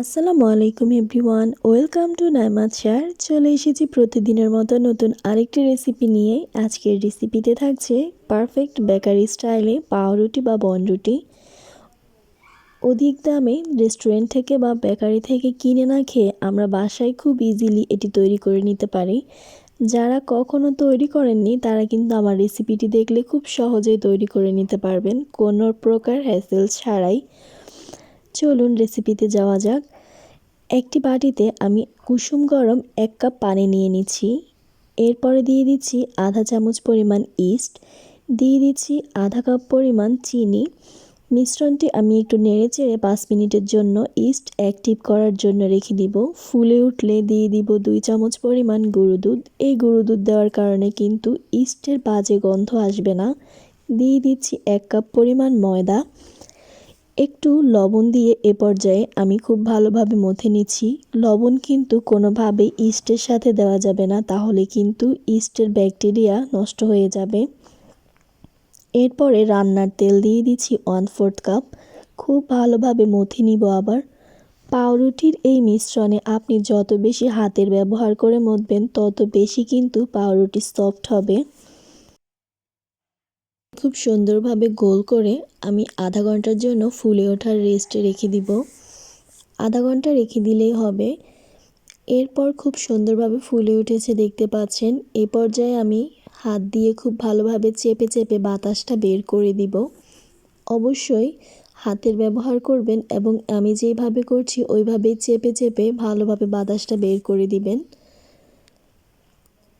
আসসালামু আলাইকুম everyone, welcome to Naimat share চলে এসেছি প্রতিদিনের মতো নতুন আরেকটি রেসিপি নিয়ে। আজকের রেসিপিতে থাকছে পারফেক্ট বেকারি স্টাইলে পাউরুটি বা বনরুটি। অধিক দামে রেস্টুরেন্ট থেকে বা বেকারি থেকে কিনে না খেয়ে আমরা বাসায় খুব ইজিলি এটি তৈরি করে নিতে পারি। যারা কখনো তৈরি করেননি, তারা কিন্তু আমার রেসিপিটি দেখলে খুব সহজেই তৈরি করে নিতে পারবেন। কোনো প্রকার হ্যাসেল ছাড়াই। চলুন রেসিপিতে যাওয়া যাক। একটি বাটিতে আমি কুসুম গরম এক কাপ পানি নিয়ে নিচ্ছি। এরপরে দিয়ে দিচ্ছি আধা চামচ পরিমাণ ইস্ট দিয়ে দিচ্ছি আধা কাপ পরিমাণ চিনি। মিশ্রণটি আমি একটু নেড়ে চেড়ে পাঁচ মিনিটের জন্য ইস্ট অ্যাক্টিভ করার জন্য রেখে দিব। ফুলে উঠলে দিয়ে দিব দুই চামচ পরিমাণ গুঁড়ো দুধ। এই গুঁড়ো দুধ দেওয়ার কারণে কিন্তু ইস্টের বাজে গন্ধ আসবে না। দিয়ে দিচ্ছি এক কাপ পরিমাণ ময়দা। একটু লবণ দিয়ে এ পর্যায়ে আমি খুব ভালোভাবে মথে নিচ্ছি। লবণ কিন্তু কোনোভাবে ইস্টের সাথে দেওয়া যাবে না, তাহলে কিন্তু ইস্টের ব্যাকটেরিয়া নষ্ট হয়ে যাবে। এরপরে রান্নার তেল দিয়ে দিচ্ছি ওয়ান ফোর্থ কাপ। খুব ভালোভাবে মথে নিব আবার। পাউরুটির এই মিশ্রণে আপনি যত বেশি হাতের ব্যবহার করে মতবেন, তত বেশি কিন্তু পাউরুটি সফট হবে। খুব সুন্দরভাবে গোল করে আমি আধা ঘণ্টার জন্য ফুলে ওঠার রেস্টে রেখে দিব। আধা ঘণ্টা রেখে দিলেই হবে। এরপর খুব সুন্দরভাবে ফুলে উঠেছে দেখতে পাচ্ছেন। এ পর্যায়ে আমি হাত দিয়ে খুব ভালোভাবে চেপে চেপে বাতাসটা বের করে দিব। অবশ্যই হাতের ব্যবহার করবেন এবং আমি যেইভাবে করছি, ওইভাবেই চেপে চেপে ভালোভাবে বাতাসটা বের করে দিবেন।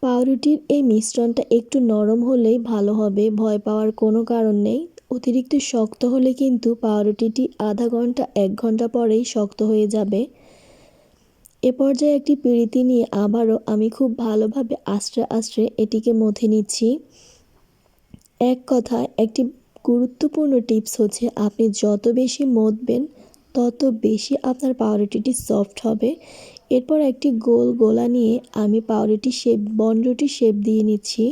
পাউরুটির এই মিশ্রণটা একটু নরম হলেই ভালো হবে, ভয় পাওয়ার কোনো কারণ নেই। অতিরিক্ত শক্ত হলে কিন্তু পাউরুটিটি আধা ঘণ্টা, এক ঘণ্টা পরেই শক্ত হয়ে যাবে। এ পর্যায়ে একটি পিড়িতি নিয়ে আবারও আমি খুব ভালোভাবে আস্তে আস্তে এটিকে মথে নিচ্ছি। এক কথায়, একটি গুরুত্বপূর্ণ টিপস হচ্ছে, আপনি যত বেশি মথবেন, তত বেশি আপনার পাউরুটিটি সফট হবে। এরপর একটি গোল গোলা নিয়ে আমি পাউরুটি শেপ বনরুটি শেপ দিয়ে নিচ্ছি।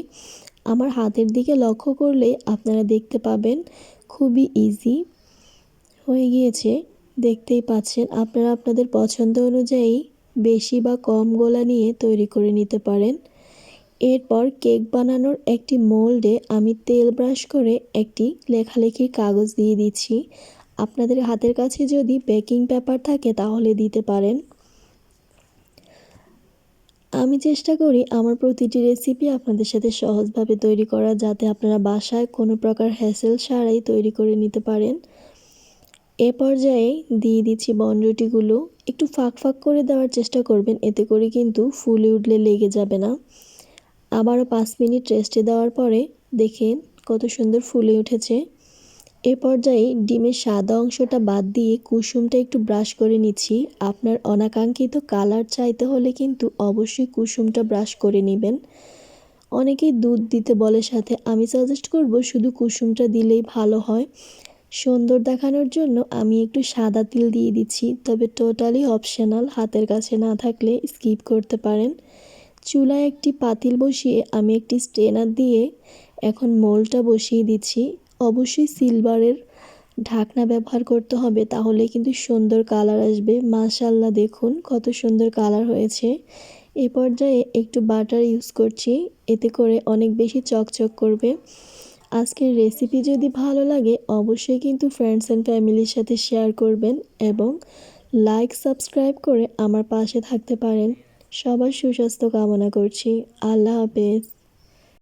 আমার হাতের দিকে লক্ষ্য করলে আপনারা দেখতে পাবেন, খুবই ইজি হয়ে গিয়েছে। দেখতেই পাচ্ছেন, আপনারা আপনাদের পছন্দ অনুযায়ী বেশি বা কম গোলা নিয়ে তৈরি করে নিতে পারেন। এরপর কেক বানানোর একটি মোল্ডে আমি তেল ব্রাশ করে একটি লেখালেখির কাগজ দিয়ে দিচ্ছি। আপনাদের হাতের কাছে যদি বেকিং পেপার থাকে তাহলে দিতে পারেন। আমি চেষ্টা করি আমার প্রতিটি রেসিপি আপনাদের সাথে সহজভাবে তৈরি করা যাতে আপনারা বাসায় কোনো প্রকার হ্যাসেল ছাড়াই তৈরি করে নিতে পারেন। এ পর্যায়ে দিয়ে দিচ্ছি বনরুটিগুলো একটু ফাঁক ফাঁক করে দেওয়ার চেষ্টা করবেন, এতে করে কিন্তু ফুলে উঠলে লেগে যাবে না। আবারও পাঁচ মিনিট রেস্টে দেওয়ার পরে দেখেন কত সুন্দর ফুলে উঠেছে। এ পর্যায়ে ডিমের সাদা অংশটা বাদ দিয়ে কুসুমটা একটু ব্রাশ করে নিচ্ছি। আপনার অনাকাঙ্ক্ষিত কালার চাইতে হলে কিন্তু অবশ্যই কুসুমটা ব্রাশ করে নেবেন। অনেকেই দুধ দিতে বলে সাথে, আমি সাজেস্ট করব শুধু কুসুমটা দিলেই ভালো হয়। সুন্দর দেখানোর জন্য আমি একটু সাদা তিল দিয়ে দিচ্ছি, তবে টোটালি অপশনাল হাতের কাছে না থাকলে স্কিপ করতে পারেন। চুলায় একটি পাতিল বসিয়ে আমি একটি স্টেনার দিয়ে এখন মোলটা বসিয়ে দিচ্ছি। অবশ্যই সিলভারের ঢাকনা ব্যবহার করতে হবে, তাহলে কিন্তু সুন্দর কালার আসবে। মাশাল্লাহ দেখুন কত সুন্দর কালার হয়েছে। এ পর্যায়ে একটু বাটার ইউজ করছি, এতে করে অনেক বেশি চকচক করবে। আজকের রেসিপি যদি ভালো লাগে, অবশ্যই কিন্তু ফ্রেন্ডস অ্যান্ড ফ্যামিলির সাথে শেয়ার করবেন এবং লাইক সাবস্ক্রাইব করে আমার পাশে থাকতে পারেন। সবার সুস্বাস্থ্য কামনা করছি। আল্লাহ হাফেজ।